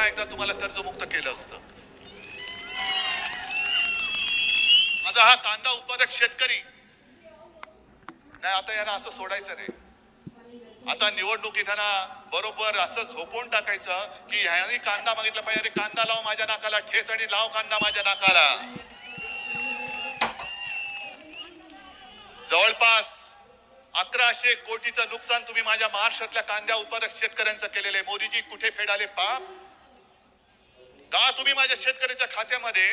पुन्हा एकदा तुम्हाला कर्जमुक्त केलं असतं. माझा हा कांदा उत्पादक शेतकरी. नाही आता याला असं सोडायचं नाही. आता निवडणुकीत यांना बरोबर असं झोपून टाकायचं की ह्याने कांदा मागितला पाहिजे अरे कांदा लाव माझ्या नाकाला ठेच आणि लाव कांदा माझ्या नाकाला. जवळपास अकराशे कोटीचं नुकसान तुम्ही माझ्या महाराष्ट्रातल्या कांद्या उत्पादक शेतकऱ्यांचं केलेलं आहे. मोदीजी कुठे फेडाले पाप? का तुम्ही माझ्या शेतकऱ्याच्या खात्यामध्ये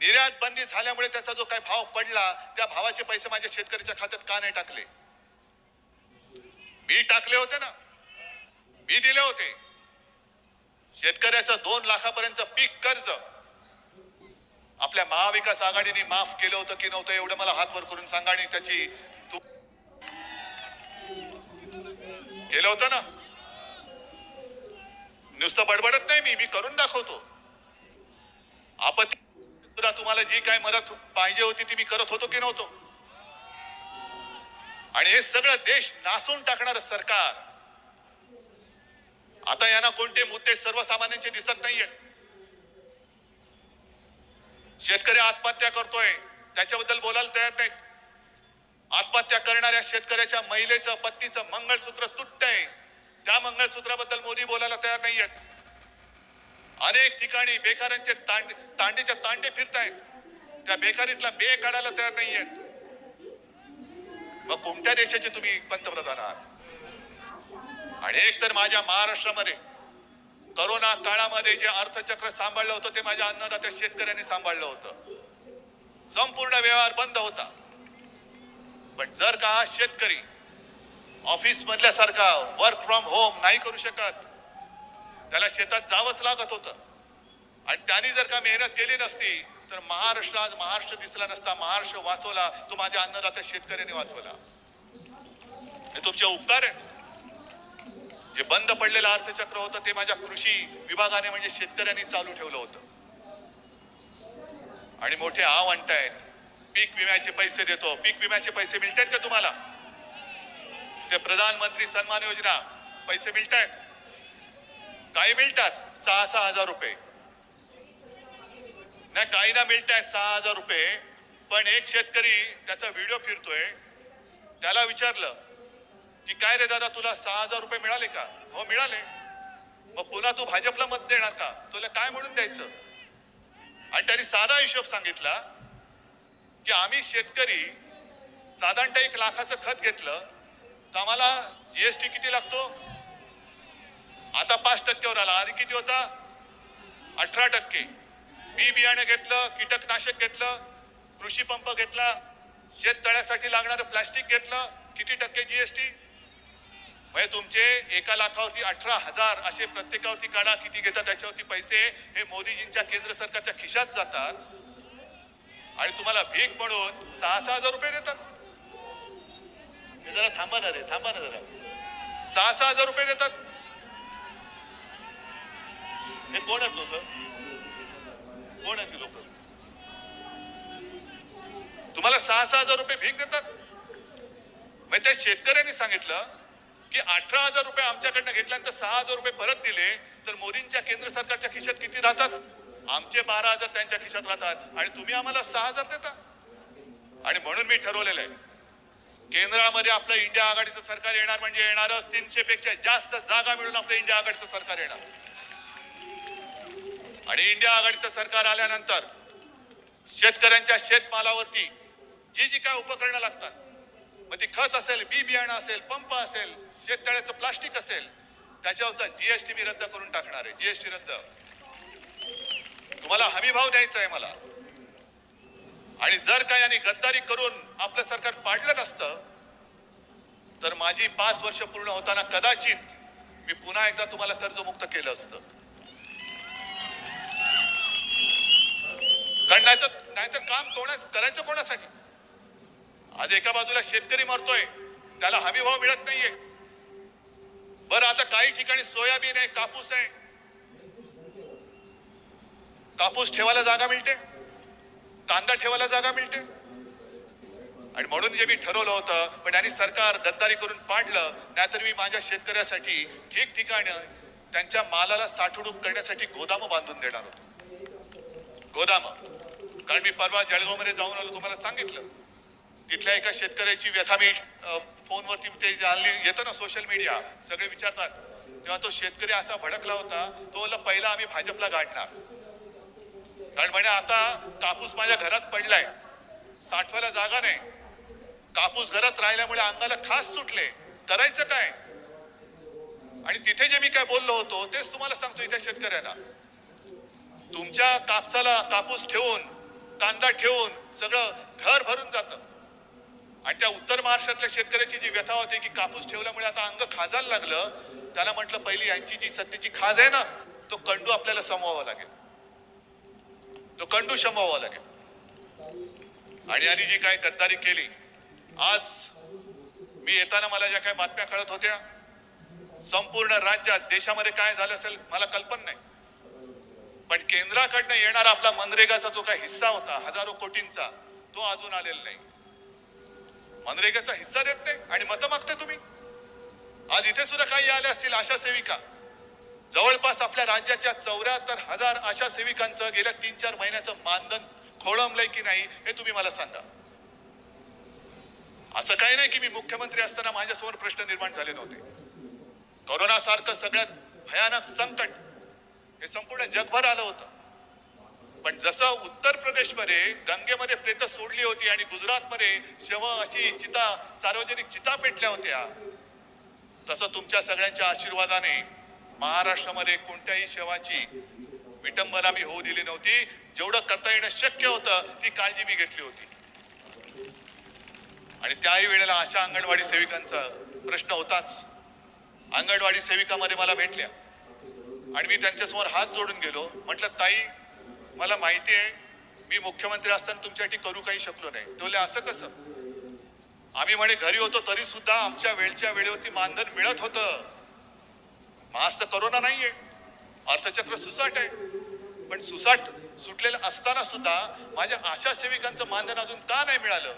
निर्यात बंदी झाल्यामुळे त्याचा जो काही भाव पडला त्या भावाचे पैसे माझ्या शेतकऱ्याच्या खात्यात का नाही टाकले? मी टाकले होते ना. मी दिले होते. शेतकऱ्याचं दोन लाखापर्यंत पीक कर्ज आपल्या महाविकास आघाडीने माफ केलं होतं की नव्हतं एवढं मला हात वर करून सांगा आणि त्याची तू केलं होतं ना? नुसतं बडबडत नाही मी मी करून दाखवतो. आपत्ती सुद्धा तुम्हाला जी काय मदत पाहिजे होती ती मी करत होतो की नव्हतो? आणि हे सगळं देश नासून टाकणार सरकार. आता यांना कोणते मुद्दे सर्वसामान्यांचे दिसत नाहीये. शेतकरी आत्महत्या करतोय त्याच्याबद्दल बोलायला तयार नाही आत्महत्या करणाऱ्या शेतकऱ्याच्या महिलेचं पत्नीचं मंगळसूत्र तुटतंय. त्या मंगळसूत्राबद्दल मोदी बोलायला तयार नाही आहेत अनेक ठिकाणी बेकारांचे तांडे तांडीच्या तांडे फिरतायत. त्या बेकारीतला बे काढायला तयार नाही आहेत मग कोणत्या देशाचे तुम्ही पंतप्रधान आहात? आणि एक तर माझ्या महाराष्ट्रामध्ये करोना काळामध्ये जे अर्थचक्र सांभाळलं होतं ते माझ्या अन्नदात्या शेतकऱ्यांनी सांभाळलं होतं. संपूर्ण व्यवहार बंद होता. पण जर का शेतकरी ऑफिस मधल्यासारखा वर्क फ्रॉम होम नाही करू शकत. त्याला शेतात जावंच लागत होतं. आणि त्यांनी जर का मेहनत केली नसती तर महाराष्ट्र आज महाराष्ट्र दिसला नसता. महाराष्ट्र वाचवला. तो माझ्या अन्नदात्या शेतकऱ्याने वाचवला. हे तुमचे उपकार आहेत. जे बंद पडलेलं अर्थचक्र होतं ते माझ्या कृषी विभागाने म्हणजे शेतकऱ्यांनी चालू ठेवलं होतं. आणि मोठे आव आणतायत पीक विम्याचे पैसे देतो. पीक विम्याचे पैसे मिळतात का तुम्हाला? ते प्रधानमंत्री सन्मान योजना. पैसे मिळतात काही मिळतात? सहा सहा हजार रुपये. नाही काही ना मिळतात सहा हजार रुपये. पण एक शेतकरी त्याचा व्हिडिओ फिरतोय. त्याला विचारलं की काय रे दादा तुला सहा हजार रुपये मिळाले का? हो मिळाले. मग पुन्हा तू भाजपला मत देणार का? तुला काय म्हणून द्यायचं? आणि त्यांनी साधा हिशोब सांगितला की आम्ही शेतकरी साधारणतः एक लाखाचं खत घेतलं. तर आम्हाला जीएसटी किती लागतो? आता पाच टक्क्यावर आला. आधी किती होता? अठरा टक्के. बी बियाणं घेतलं कीटकनाशक घेतलं कृषी पंप घेतला शेततळ्यासाठी लागणारं प्लास्टिक घेतलं. किती टक्के जीएसटी म्हणजे तुमचे एका लाखावरती अठरा हजार असे प्रत्येकावरती काढा. किती घेतात त्याच्यावरती पैसे? हे मोदीजींच्या केंद्र सरकारच्या खिशात जातात. आणि तुम्हाला भीक म्हणून सहा सहा हजार रुपये देतात. हे जरा थांबा ना रे थांबा ना जरा. सहा सहा हजार रुपये देतात. हे कोण आहेत लोक? कोण आहेत लोक? तुम्हाला सहा सहा हजार रुपये भीक देतात. म्हणजे त्या शेतकऱ्यांनी सांगितलं की अठरा हजार रुपये आमच्याकडनं घेतल्यानंतर सहा हजार रुपये परत दिले तर मोदींच्या केंद्र सरकारच्या खिशात किती राहतात? आमचे बारा हजार त्यांच्या खिशात राहतात आणि तुम्ही आम्हाला सहा हजार देता. आणि म्हणून मी ठरवलेलं आहे केंद्रामध्ये आपलं इंडिया आघाडीचं सरकार येणार म्हणजे येणारच तीनशे पेक्षा जास्त जागा मिळून आपलं इंडिया आघाडीचं सरकार येणार. आणि इंडिया आघाडीचं सरकार आल्यानंतर शेतकऱ्यांच्या शेतमालावरती जी जी काय उपकरणं लागतात मग ती खत असेल बी बियाणं असेल पंप असेल शेततळ्याचं प्लास्टिक असेल त्याच्यावरचा जीएसटी मी रद्द करून टाकणार आहे जीएसटी रद्द. तुम्हाला हमी भाव द्यायचा आहे मला. आणि जर का यांनी गद्दारी करून आपलं सरकार पाडलं नसतं तर माझी पाच वर्ष पूर्ण होताना कदाचित मी पुन्हा एकदा तुम्हाला कर्जमुक्त केलं असतं. कारण नाहीतर नाहीतर काम कोणा करायचं कोणासाठी? आज एका बाजूला शेतकरी मरतोय त्याला हमी भाव मिळत नाहीये. बरं आता काही ठिकाणी सोयाबीन आहे कापूस आहे. कापूस ठेवायला जागा मिळते? कांदा ठेवायला जागा मिळते? आणि म्हणून जे मी ठरवलं होतं पण यांनी सरकार गद्दारी करून पाडलं नाहीतर मी माझ्या शेतकऱ्यासाठी ठिकठिकाणी त्यांच्या मालाला साठवणूक करण्यासाठी गोदाम बांधून देणार होतो. गोदाम. कारण मी परवा जळगावमध्ये जाऊन आलो तुम्हाला सांगितलं. तिथल्या एका शेतकऱ्याची व्यथा मी फोनवरती ते आणली येतं ना सोशल मीडिया सगळे विचारतात. तेव्हा तो शेतकरी असा भडकला होता तो बोलला पहिला आम्ही भाजपला गाडणार. कारण म्हणे आता कापूस माझ्या घरात पडलाय. साठवायला जागा नाही. कापूस घरात राहिल्यामुळे अंगाला खास सुटले. करायचं काय? आणि तिथे जे मी काय बोललो होतो तेच तुम्हाला सांगतो इथे शेतकऱ्यांना. तुमच्या कापसाला कापूस ठेवून कांदा ठेवून सगळं घर भरून जातं. आणि त्या उत्तर महाराष्ट्रातल्या शेतकऱ्याची जी व्यथा होती की कापूस ठेवल्यामुळे आता अंग खाजायला लागलं त्याला म्हटलं पहिली यांची जी सत्तेची खाज आहे ना तो कंडू आपल्याला समवावा लागेल. तो कंडू शमवावा लागेल. आणि यांनी जी काय गद्दारी केली आज मी येताना मला ज्या काही बातम्या कळत होत्या संपूर्ण राज्यात देशामध्ये काय झालं असेल मला कल्पना नाही. पण केंद्राकडनं येणारा आपला मनरेगाचा जो काही हिस्सा होता हजारो कोटींचा तो अजून आलेला नाही. मनरेगाचा हिस्सा देत नाही आणि मतं मागते तुम्ही. आज इथे सुद्धा काही आले असतील आशा सेविका. जवळपास आपल्या राज्याच्या चौऱ्याहत्तर हजार आशा सेविकांचं गेल्या तीन चार महिन्याचं मानधन खोळंबलंय की नाही हे तुम्ही मला सांगा. असं काही नाही की मी मुख्यमंत्री असताना माझ्यासमोर प्रश्न निर्माण झाले नव्हते. कोरोना सारखं सगळ्यात भयानक संकट हे संपूर्ण जगभर आलं होतं. पण जसं उत्तर प्रदेशमध्ये गंगेमध्ये प्रेत सोडली होती आणि गुजरातमध्ये शव अशी चिता सार्वजनिक चिता पेटल्या होत्या तसं तुमच्या सगळ्यांच्या आशीर्वादाने महाराष्ट्रामध्ये कोणत्याही शवाची विटंबना मी होऊ दिली नव्हती. जेवढं करता येणं शक्य होतं ती काळजी मी घेतली होती. आणि त्याही वेळेला अशा अंगणवाडी सेविकांचा प्रश्न होताच. अंगणवाडी सेविकामध्ये मला भेटल्या. आणि मी त्यांच्यासमोर हात जोडून गेलो. म्हटलं ताई मला माहिती आहे मी मुख्यमंत्री असताना तुमच्यासाठी करू काही शकलो नाही. ते बोलले असं कसं? आम्ही म्हणे घरी होतो तरी सुद्धा आमच्या वेळच्या वेळेवरती मानधन मिळत होतं. मग तर करोना नाहीये. अर्थचक्र सुसाट आहे. पण सुसाट सुटलेलं असताना सुद्धा माझ्या आशा सेविकांचं मानधन अजून का नाही मिळालं?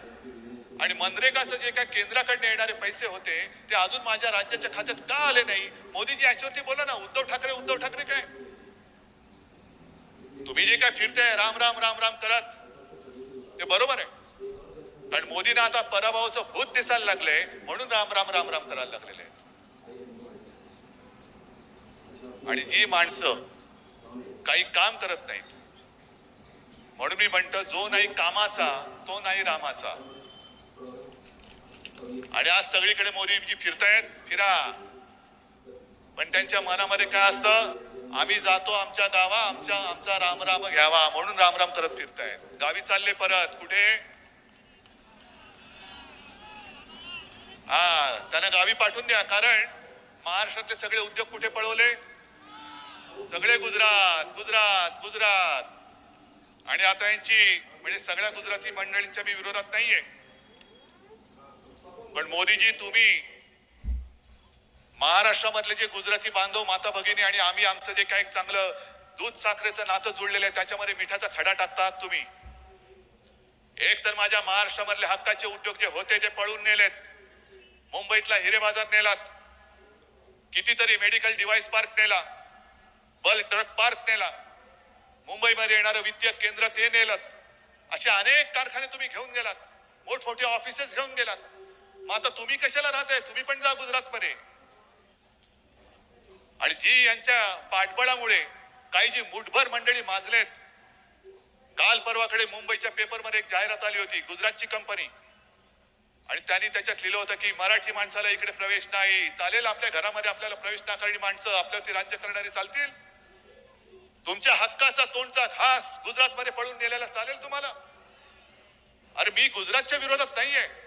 आणि मनरेगाचं जे काय केंद्राकडनं येणारे पैसे होते ते अजून माझ्या राज्याच्या खात्यात का आले नाही? मोदीजी याच्यावरती बोला ना उद्धव ठाकरे उद्धव ठाकरे काय? तुम्ही जे काय फिरताय राम राम राम राम करत ते बरोबर आहे. कारण मोदींना आता पराभवाचं भूत दिसायला लागलंय म्हणून राम राम राम राम करायला लागलेले आणि जी माणसं काही काम करत नाहीत म्हणून मी म्हणतो जो नाही कामाचा तो नाही रामाचा. आणि आज सगळीकडे मोदीजी फिरतायत फिरा. पण त्यांच्या मनामध्ये काय असतं? आम्ही जातो आमच्या गावा आमच्या आमचा राम राम घ्यावा म्हणून राम राम करत फिरतायत. गावी चालले परत. कुठे? हा त्यांना गावी पाठवून द्या. कारण महाराष्ट्रातले सगळे उद्योग कुठे पळवले? सगळे गुजरात गुजरात गुजरात. आणि आता यांची म्हणजे सगळ्या गुजराती मंडळींच्या मी विरोधात नाहीये. पण मोदीजी तुम्ही महाराष्ट्रामधले जे गुजराती बांधव माता भगिनी आणि आम्ही आमचं जे काही चांगलं दूध साखरेचं नातं जुळलेलं आहे त्याच्यामध्ये मिठाचा खडा टाकता आहात तुम्ही. एक तर माझ्या महाराष्ट्रामधले हक्काचे उद्योग जे होते ते पळून नेलेत. मुंबईतला हिरे बाजार नेलात. कितीतरी मेडिकल डिव्हाइस पार्क नेला. बल्क ट्रक पार्क नेला. मुंबईमध्ये येणारं वित्तीय केंद्र ते नेलं असे अनेक कारखाने तुम्ही घेऊन गेलात. मोठमोठे ऑफिसेस घेऊन गेलात. मग आता तुम्ही कशाला राहताय? तुम्ही पण जा गुजरातमध्ये. आणि जी यांच्या पाठबळामुळे काही जी मुठभर मंडळी माजलेत काल परवाकडे मुंबईच्या पेपरमध्ये एक जाहिरात आली होती गुजरातची कंपनी. आणि त्यांनी त्याच्यात लिहिलं होतं की मराठी माणसाला इकडे प्रवेश नाही चालेल आपल्या घरामध्ये आपल्याला प्रवेश नाकारणी माणसं आपल्यावरती राज्य करणारी चालतील. तुमच्या हक्काचा तोंडचा घास गुजरातमध्ये पळून नेलेला चालेल तुम्हाला. अरे मी गुजरातच्या विरोधात नाहीये.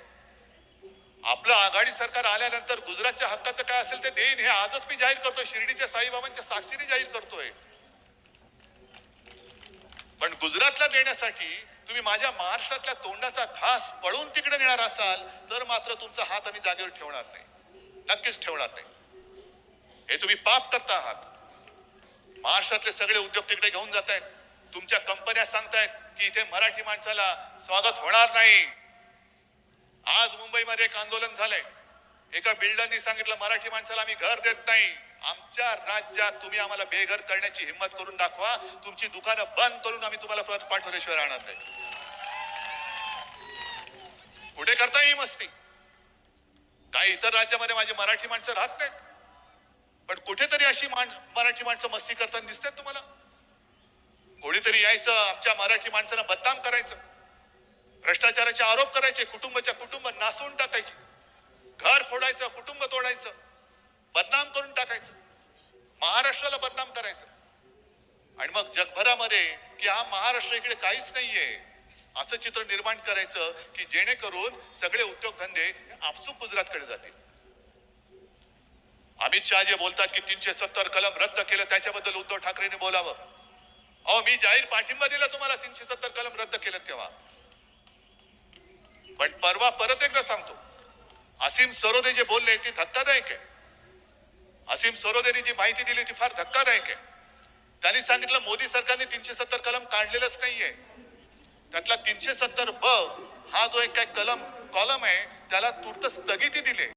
आपलं आघाडी सरकार आल्यानंतर गुजरातच्या हक्काचं काय असेल ते देईन हे आजच मी जाहीर करतोय. शिर्डीच्या साईबाबांच्या साक्षीने जाहीर करतोय. पण गुजरातला देण्यासाठी तुम्ही माझ्या महाराष्ट्रातल्या तोंडाचा घास पळून तिकडे नेणार असाल तर मात्र तुमचा हात आम्ही जागेवर ठेवणार नाही. नक्कीच ठेवणार नाही. हे तुम्ही पाप करता आहात. महाराष्ट्रातले सगळे उद्योग तिकडे घेऊन जात आहेत तुमच्या कंपन्या सांगतायत की इथे मराठी माणसाला स्वागत होणार नाही. आज मुंबईमध्ये एक आंदोलन झालंय. एका बिल्डरनी सांगितलं मराठी माणसाला आम्ही घर देत नाही. आमच्या राज्यात तुम्ही आम्हाला बेघर करण्याची हिंमत करून दाखवा. तुमची दुकानं बंद करून आम्ही तुम्हाला परत पाठवल्याशिवाय राहणार नाही. कुठे करता ही मस्ती. काही इतर राज्यामध्ये माझी मराठी माणसं राहत नाहीत. पण कुठेतरी अशी मान मराठी माणसं मस्ती करताना दिसतात तुम्हाला. कोणीतरी यायचं आमच्या मराठी माणसांना बदनाम करायचं. भ्रष्टाचाराचे आरोप करायचे कुटुंबाच्या कुटुंब नासून टाकायचे. घर फोडायचं कुटुंब तोडायचं बदनाम करून टाकायचं. महाराष्ट्राला बदनाम करायचं. आणि मग जगभरामध्ये की हा महाराष्ट्र इकडे काहीच नाहीये असं चित्र निर्माण करायचं की जेणेकरून सगळे उद्योगधंदे आपसूक गुजरातकडे जातील. अमित शहा जे बोलतात की तीनशे सत्तर कलम रद्द केलं त्याच्याबद्दल उद्धव ठाकरेंनी बोलावं. अहो मी जाहीर पाठिंबा दिला तुम्हाला तीनशे सत्तर कलम रद्द केलं तेव्हा. पण परवा परत एकदा सांगतो. असीम सरोदे जे बोलले ती धक्कादायक आहे. असीम सरोदेने जी माहिती दिली ती फार धक्कादायक आहे. त्यांनी सांगितलं मोदी सरकारने तीनशे सत्तर कलम काढलेलंच नाहीये. त्यातला तीनशे सत्तर ब हा जो एक काय कलम कॉलम आहे त्याला तूर्त स्थगिती दिली